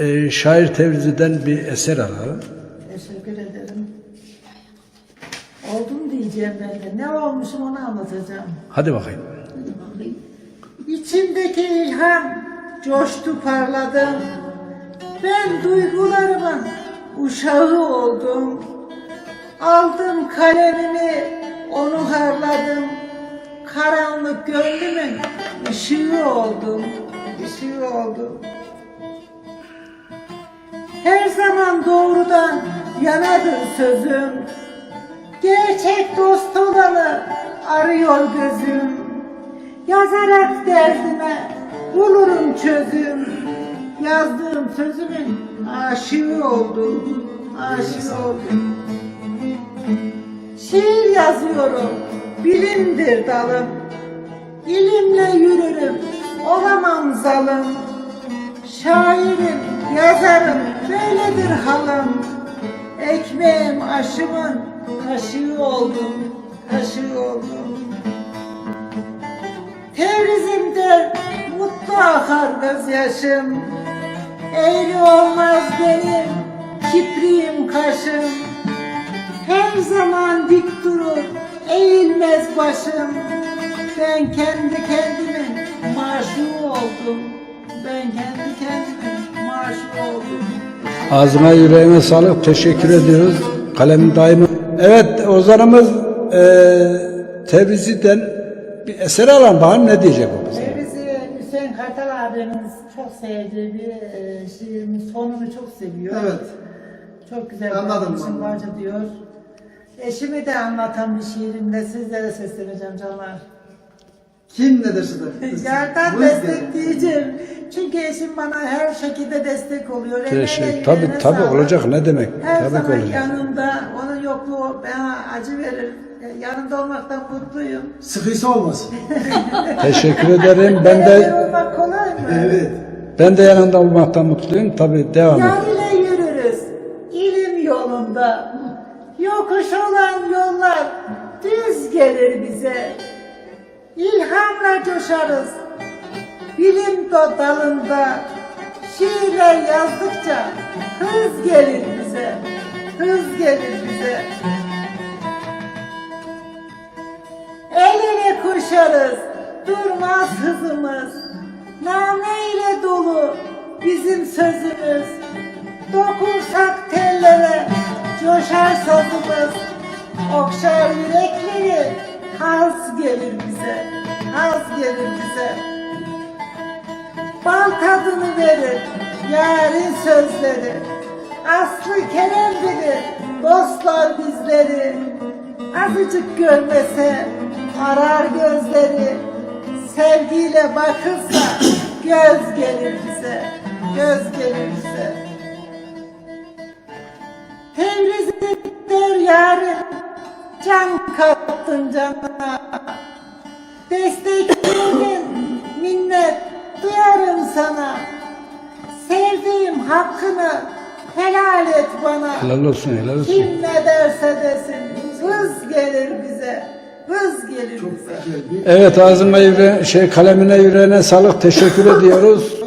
Ee, şair Tevzi'den bir eser alalım. Teşekkür ederim. Oldum diyeceğim ben de. Ne olmuşum onu anlatacağım. Hadi bakayım. İçimdeki ilham coştu parladım. Ben duygularımın uşağı oldum. Aldım kalemimi onu harladım. Karanlık gönlümün ışığı oldum. Işığı oldum. Her zaman doğrudan yanadır sözüm. Gerçek dost olanı arıyor gözüm. Yazarak derdime bulurum çözüm. Yazdığım sözümün aşığı oldum. Aşığı oldum. Şiir yazıyorum, bilimdir dalım. İlimle yürürüm, olamam zalım. Şairim, yazarım, böyledir halım. Ekmeğim, aşımın kaşığı oldum, kaşığı oldum. Tevrizimde mutlu akar gözyaşım. Eğri olmaz benim kipriğim kaşım. Her zaman dik durur, eğilmez başım. Ben kendi kendimin maşuğu oldum. Ben kendi oldum. Ağzına yüreğine sağlık. Teşekkür ediyoruz. Kalemin daimi. Evet Ozan'ımız e, Tevzi'den bir eser alalım. Bakalım ne diyecek o bize. Bizi Hüseyin Kartal abimiz çok sevdiği bir e, şiirimin sonunu çok seviyor. Evet. Çok güzel Anladım ben. varca diyor. Eşimi de anlatan bir şiirimle sizlere sesleneceğim canlar. Kim ne derse de. Yerden destekleyeceğim. Çünkü eşim bana her şekilde destek oluyor. Tabii yüreğine tabii sağlık. olacak ne demek? Her tabii zaman olacak. yanımda. Onun yokluğu bana acı verir. Yanında olmaktan mutluyum. Sıkıysa olmaz. Teşekkür ederim. Ben de olmak kolay mı? Evet. ben de yanında olmaktan mutluyum. Tabii devam et. Yar ile yürürüz ilim yolunda. Yokuş olan yollar düz gelir bize. İlhamla coşarız bilim dalında. Şiirler yazdıkça hız gelir bize. Hız gelir bize. El ele koşarız, durmaz hızımız. Name ile dolu bizim sözümüz. Dokunsak tellere, coşar sazımız. Okşar yürekleri, haz gelir bize, haz gelir bize. Bal tadını verir yarın sözleri. Aslı Kerem bilir dostlar bizleri. Azıcık görmese arar gözleri. Sevgiyle bakılsa göz gelir bize, göz gelir bize. Can kattın cana. Destekledin minnet duyarım sana. Sevdiğim hakkını helal et bana. Helal olsun helal olsun. Kim ne derse desin hız gelir bize. Hız gelir Çok bize. Evet ağzına yüre şey kalemine yüreğine sağlık. Teşekkür ediyoruz.